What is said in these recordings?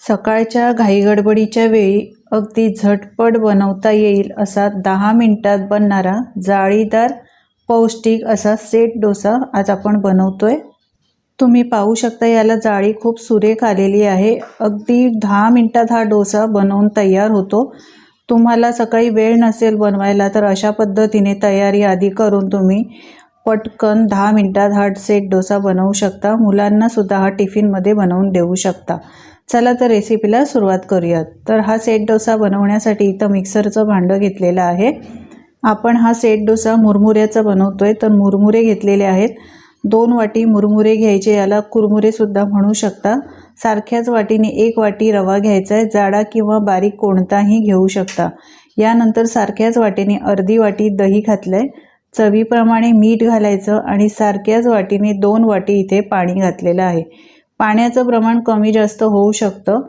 सकाळच्या घाईगडबडीच्या वेळी अगदी झटपट बनवता येईल असा दहा मिनिटात बनणारा जाळीदार पौष्टिक असा सेट डोसा आज आपण बनवतोय. तुम्ही पाहू शकता याला जाळी खूप सुरेख आलेली आहे. अगदी दहा मिनिटात हा डोसा बनवून तयार होतो. तुम्हाला सकाळी वेळ नसेल बनवायला तर अशा पद्धतीने तयारी आधी करून तुम्ही पटकन दहा मिनिटात हा सेट डोसा बनवू शकता. मुलांनासुद्धा हा टिफिनमध्ये बनवून देऊ शकता. चला तर रेसिपीला सुरुवात करूयात. तर हा सेट डोसा बनवण्यासाठी इथं मिक्सरचं भांडं घेतलेलं आहे. आपण हा सेट डोसा मुरमुऱ्याचा बनवतो आहे तर मुरमुरे घेतलेले आहेत. दोन वाटी मुरमुरे घ्यायचे. याला कुरमुरेसुद्धा म्हणू शकता. सारख्याच वाटीने एक वाटी रवा घ्यायचा आहे. जाडा किंवा बारीक कोणताही घेऊ शकता. यानंतर सारख्याच वाटीने अर्धी वाटी दही घातलं आहे चवीप्रमाणे मीठ घालायचं आणि सारख्याच वाटीने दोन वाटी इथे पाणी घातलेलं आहे. पाण्याचं प्रमाण कमी जास्त होऊ शकतं.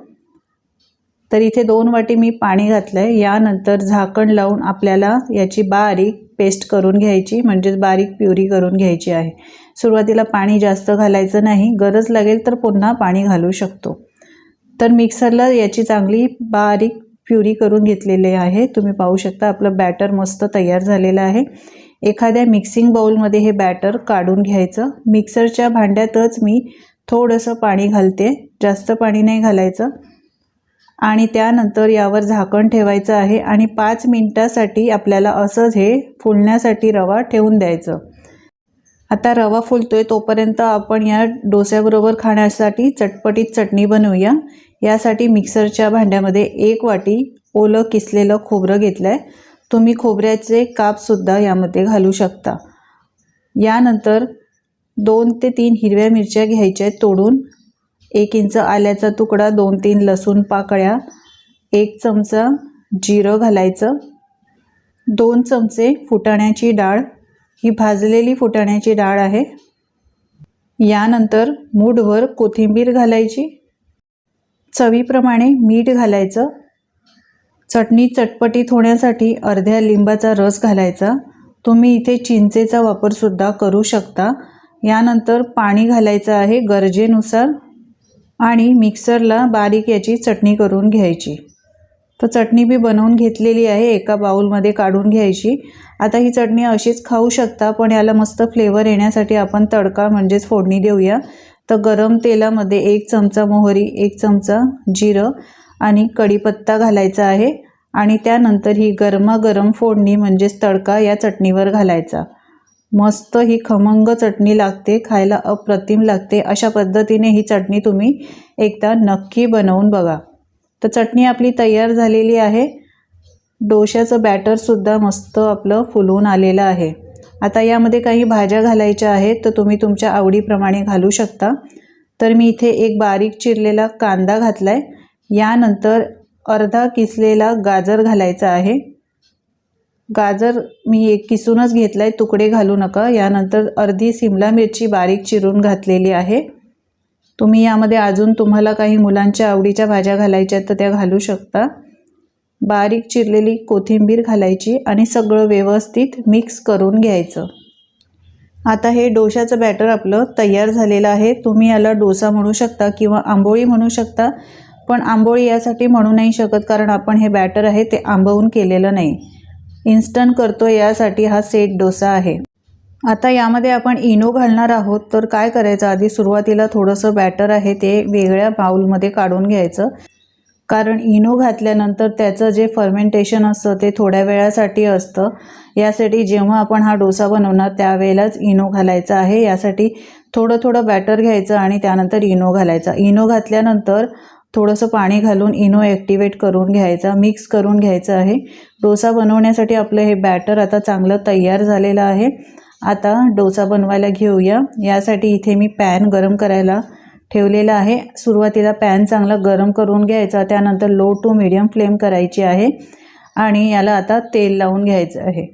तर इथे दोन वाटी मी पाणी घातलं आहे यानंतर झाकण लावून आपल्याला याची बारीक पेस्ट करून घ्यायची म्हणजेच बारीक प्युरी करून घ्यायची आहे. सुरुवातीला पाणी जास्त घालायचं नाही. गरज लागेल तर पुन्हा पाणी घालू शकतो. तर मिक्सरला याची चांगली बारीक प्युरी करून घेतलेली आहे. तुम्ही पाहू शकता आपलं बॅटर मस्त तयार झालेलं आहे. एखाद्या मिक्सिंग बाऊलमध्ये हे बॅटर काढून घ्यायचं. मिक्सरच्या भांड्यातच मी थोडंसं पाणी घालते. जास्त पाणी नाही घालायचं. आणि त्यानंतर यावर झाकण ठेवायचं आहे आणि पाच मिनटासाठी आपल्याला असंच हे फुलण्यासाठी रवा ठेवून द्यायचं. आता रवा फुलतो आहे तोपर्यंत आपण या डोस्याबरोबर खाण्यासाठी चटपटीत चटणी बनवूया. यासाठी मिक्सरच्या भांड्यामध्ये एक वाटी ओलं किसलेलं खोबरं घेतलं आहे तुम्ही खोबऱ्याचे कापसुद्धा यामध्ये घालू शकता. यानंतर दोन ते तीन हिरव्या मिरच्या घ्यायच्या आहेत तोडून. एक इंच आल्याचा तुकडा दोन तीन लसूण पाकळ्या एक चमचा जिरं घालायचं. दोन चमचे फुटाण्याची डाळ. ही भाजलेली फुटाण्याची डाळ आहे. यानंतर मूठभर कोथिंबीर घालायची. चवीप्रमाणे मीठ घालायचं. चटणी चटपटीत होण्यासाठी अर्ध्या लिंबाचा रस घालायचा. तुम्ही इथे चिंचेचा वापरसुद्धा करू शकता. यानंतर पाणी घालायचं आहे गरजेनुसार आणि मिक्सरला बारीक याची चटणी करून घ्यायची. तर चटणी बी बनवून घेतलेली आहे एका बाऊलमध्ये काढून घ्यायची. आता ही चटणी अशीच खाऊ शकता पण याला मस्त फ्लेवर येण्यासाठी आपण तडका म्हणजेच फोडणी देऊया. तर गरम तेलामध्ये एक चमचा मोहरी एक चमचा जिरं आणि कढीपत्ता घालायचा आहे. आणि त्यानंतर ही गरमागरम फोडणी म्हणजेच तडका या चटणीवर घालायचा. मस्त ही खमंग चटणी लागते खायला अप्रतिम लागते. अशा पद्धतीने ही चटणी तुम्ही एकदा नक्की बनवून बघा. तर चटणी आपली तयार झालेली आहे. डोश्याचं बॅटरसुद्धा मस्त आपलं फुलून आलेलं आहे. आता यामध्ये काही भाज्या घालायच्या आहेत तर तुम्ही तुमच्या आवडीप्रमाणे घालू शकता. तर मी इथे एक बारीक चिरलेला कांदा घातला आहे यानंतर अर्धा किसलेला गाजर घालायचा आहे. गाजर मी एक किसूनच घेतला आहे तुकडे घालू नका. यानंतर अर्धी सिमला मिरची बारीक चिरून घातलेली आहे. तुम्ही यामध्ये अजून तुम्हाला काही मुलांच्या आवडीच्या भाज्या घालायच्या तर त्या घालू शकता. बारीक चिरलेली कोथिंबीर घालायची आणि सगळं व्यवस्थित मिक्स करून घ्यायचं. आता हे डोशाचं बॅटर आपलं तयार झालेलं आहे. तुम्ही याला डोसा म्हणू शकता किंवा आंबोळी म्हणू शकता पण आंबोळी यासाठी म्हणू नाही शकत कारण आपण हे बॅटर आहे ते आंबवून केलेलं नाही. इन्स्टंट करतो यासाठी हा सेट डोसा आहे. आता यामध्ये आपण इनो घालणार आहोत. तर काय करायचं? आधी सुरुवातीला थोडंसं बॅटर आहे ते वेगळ्या बाउलमध्ये काढून घ्यायचं. कारण इनो घातल्यानंतर त्याचं जे फर्मेंटेशन असतं ते थोड्या वेळासाठी असतं. यासाठी जेव्हा आपण हा डोसा बनवणार त्यावेळेलाच इनो घालायचा आहे. यासाठी थोडं थोडं बॅटर घ्यायचं आणि त्यानंतर इनो घालायचा. इनो घातल्यानंतर थोडंसं पाणी घालून इनो ॲक्टिवेट करून घ्यायचा मिक्स करून घ्यायचं आहे. डोसा बनवण्यासाठी आपलं हे बॅटर आता चांगलं तयार झालेलं आहे. आता डोसा बनवायला घेऊया. यासाठी इथे मी पॅन गरम करायला ठेवलेला आहे. सुरुवातीला पॅन चांगला गरम करून घ्यायचा त्यानंतर लो टू मिडियम फ्लेम करायची आहे आणि याला आता तेल लावून घ्यायचं आहे.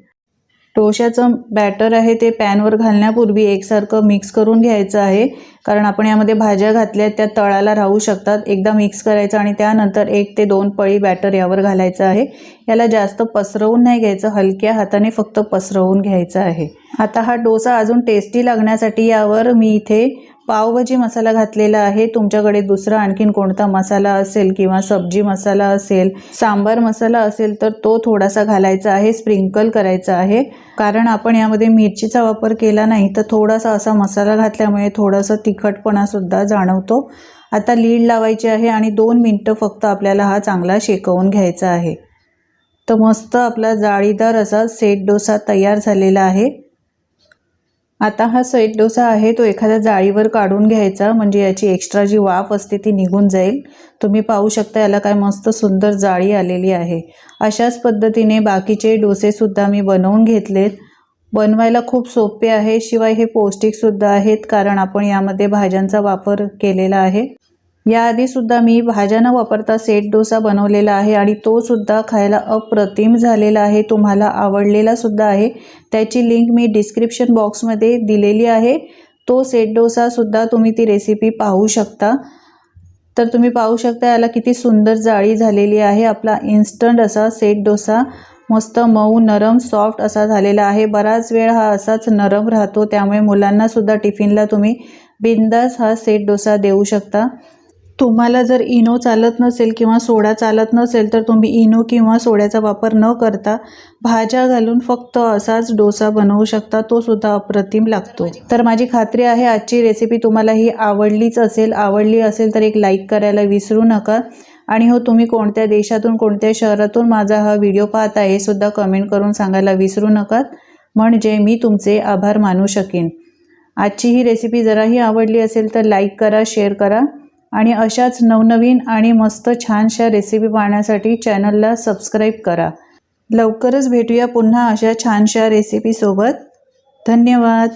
डोशाचं बॅटर आहे ते पॅनवर घालण्यापूर्वी एकसारखं मिक्स करून घ्यायचं आहे. कारण आपण यामध्ये भाज्या घातल्या त्या तळाला राहू शकतात. एकदा मिक्स करायचं आणि त्यानंतर एक ते दोन पळी बॅटर यावर घालायचं आहे. याला जास्त पसरवून नाही घ्यायचं. हलक्या हाताने फक्त पसरवून घ्यायचं आहे. आता हा डोसा अजून टेस्टी लागण्यासाठी यावर मी इथे पावभाजी मसाला घातलेला आहे. तुमच्याकडे दुसरा आणखीन कोणता मसाला असेल किंवा सब्जी मसाला असेल सांबार मसाला असेल तर तो थोडासा घालायचा आहे स्प्रिंकल करायचा आहे. कारण आपण यामध्ये मिरचीचा वापर केला नाही तर थोडासा असा मसाला घातल्यामुळे थोडंसं तिखटपणासुद्धा जाणवतो. आता लीड लावायची आहे आणि दोन मिनटं फक्त आपल्याला हा चांगला शेकवून घ्यायचा आहे. तर मस्त आपला जाळीदार असा सेट डोसा तयार झालेला आहे. आता हा सेट डोसा आहे तो एखाद्या जाळीवर काढून घ्यायचा म्हणजे याची एक्स्ट्रा जी वाफ असते ती निघून जाईल. तुम्ही पाहू शकता याला काय मस्त सुंदर जाळी आलेली आहे. अशाच पद्धतीने बाकीचे डोसेसुद्धा मी बनवून घेतलेत. बनवायला खूप सोपे आहे शिवाय हे पौष्टिकसुद्धा आहेत कारण आपण यामध्ये भाज्यांचा वापर केलेला आहे. याआधीसुद्धा मी भाज्या न वापरता सेट डोसा बनवलेला आहे आणि तो सुद्धा खायला अप्रतिम झालेला आहे तुम्हाला आवडलेला सुद्धा आहे. त्याची लिंक मी डिस्क्रिप्शन बॉक्समध्ये दिलेली आहे. तो सेट डोसासुद्धा तुम्ही ती रेसिपी पाहू शकता. तर तुम्ही पाहू शकता याला किती सुंदर जाळी झालेली आहे. आपला इन्स्टंट असा सेट डोसा. मस्त मऊ नरम सॉफ्ट असा झालेला आहे. बराच वेळ हा असाच नरम राहतो त्यामुळे मुलांनासुद्धा टिफिनला तुम्ही बिंदास हा सेट डोसा देऊ शकता. तुम्हाला जर इनो चालत नसेल किंवा सोडा चालत नसेल तर तुम्ही इनो किंवा सोड्याचा वापर न करता भाज्या घालून फक्त असाच डोसा बनवू शकता तो सुद्धा अप्रतिम लागतो. तर माझी खात्री आहे आजची रेसिपी तुम्हाला ही आवडलीच असेल आवडली असेल तर एक लाईक करायला विसरू नका. आणि हो तुम्ही कोणत्या देशातून कोणत्या शहरातून माझा हा व्हिडिओ पाहता हे सुद्धा कमेंट करून सांगायला विसरू नका. म्हणजे मी तुमचे आभार मानू शकेन. आजची ही रेसिपी जराही आवडली असेल तर लाईक करा शेअर करा. आणि अशाच नवनवीन आणि मस्त छानशा रेसिपी पाहण्यासाठी चॅनलला सबस्क्राईब करा. लवकरच भेटूया पुन्हा अशा छानशा रेसिपीसोबत धन्यवाद.